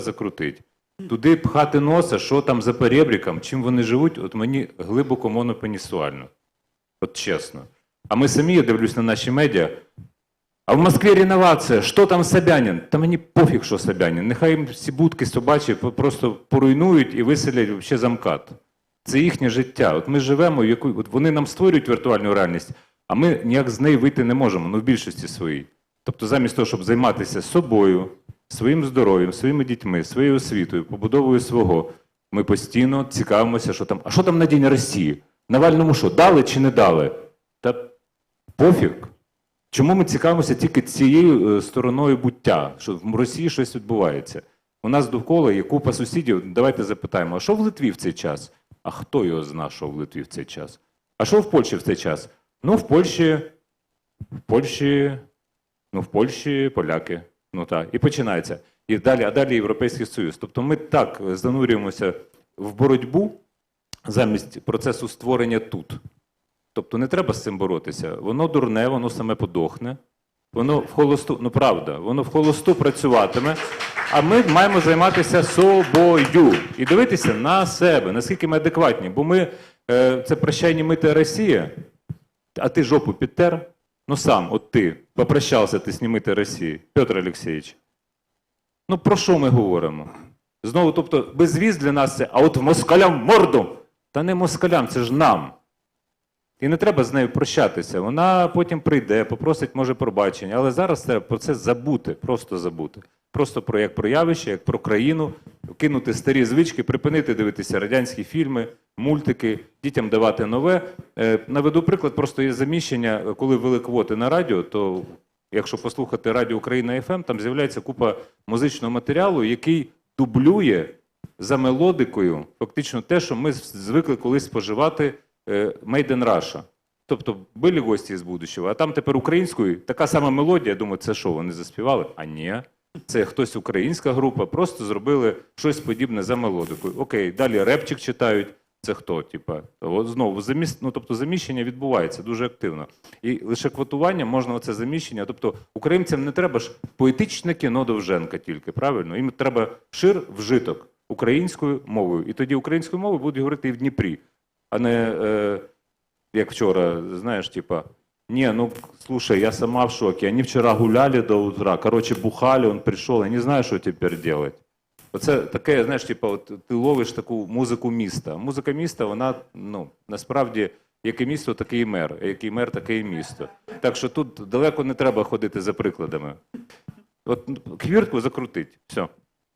закрутити. Туди пхати носа, що там за перебріком, чим вони живуть, от мені глибоко монопенісуально. От чесно. А ми самі, я дивлюсь на наші медіа. А в Москві реновація, що там Собянин? Та мені пофіг, що Собянин. Нехай їм всі будки собачі просто поруйнують і виселять ще замкат. Це їхнє життя. От ми живемо, в яку... от вони нам створюють віртуальну реальність, а ми ніяк з неї вийти не можемо, ну в більшості своїй. Тобто, замість того, щоб займатися собою, своїм здоров'ям, своїми дітьми, своєю освітою, побудовою свого, ми постійно цікавимося, що там. А що там на День Росії? Навальному що, дали чи не дали? Та пофіг. Чому ми цікавимося тільки цією е, стороною буття, що в Росії щось відбувається? У нас довкола є купа сусідів. Давайте запитаємо, а що в Литві в цей час? А хто його зна, що в Литві в цей час? А що в Польщі в цей час? Ну, в Польщі, в Польщі, ну, в Польщі поляки. Ну так, і починається. І далі, а далі Європейський Союз. Тобто ми так е, занурюємося в боротьбу замість процесу створення тут. Тобто не треба з цим боротися. Воно дурне, воно саме подохне. Воно в холосту, ну правда, воно в холосту працюватиме. А ми маємо займатися собою і дивитися на себе, наскільки ми адекватні. Бо ми е, це прощай німита Росія, а ти жопу підтер. Ну сам, от ти попрощався ти снімити Росію, Петр Олексійович. Ну про що ми говоримо? Знову, тобто, безвіз для нас це, а от москалям морду. Та не москалям, це ж нам. І не треба з нею прощатися. Вона потім прийде, попросить, може, пробачення. Але зараз треба про це забути, просто забути. Просто про як про явище, як про країну, кинути старі звички, припинити дивитися радянські фільми, мультики, дітям давати нове. Е, Наведу приклад, просто є заміщення, коли ввели квоти на радіо, то якщо послухати Радіо Україна ФМ, там з'являється купа музичного матеріалу, який дублює за мелодикою фактично те, що ми звикли колись споживати е, Made in Russia. Тобто були гості з будущого, а там тепер українською така сама мелодія. Я думаю, це що, вони заспівали? А ні. Це хтось українська група, просто зробили щось подібне за мелодикою. Окей, далі репчик читають. Це хто? Типа, знову заміс... ну, тобто заміщення відбувається дуже активно. І лише квотування можна оце заміщення. Тобто українцям не треба ж поетичне кіно Довженка тільки, правильно? Їм треба шир вжиток українською мовою. І тоді українською мовою будуть говорити і в Дніпрі, а не е, як вчора, знаєш, типа. Не, ну слушай, я сама в шоке. Они вчера гуляли до утра, короче, бухали, он пришел, я не знаю, що тепер делать. Оце таке, знаєш, типу, от ти ловиш таку музику міста. Музика міста, вона ну насправді яке місто, таке і мер. Який мер, таке і місто. Так що тут далеко не треба ходити за прикладами. От хвіртку закрутить. Все.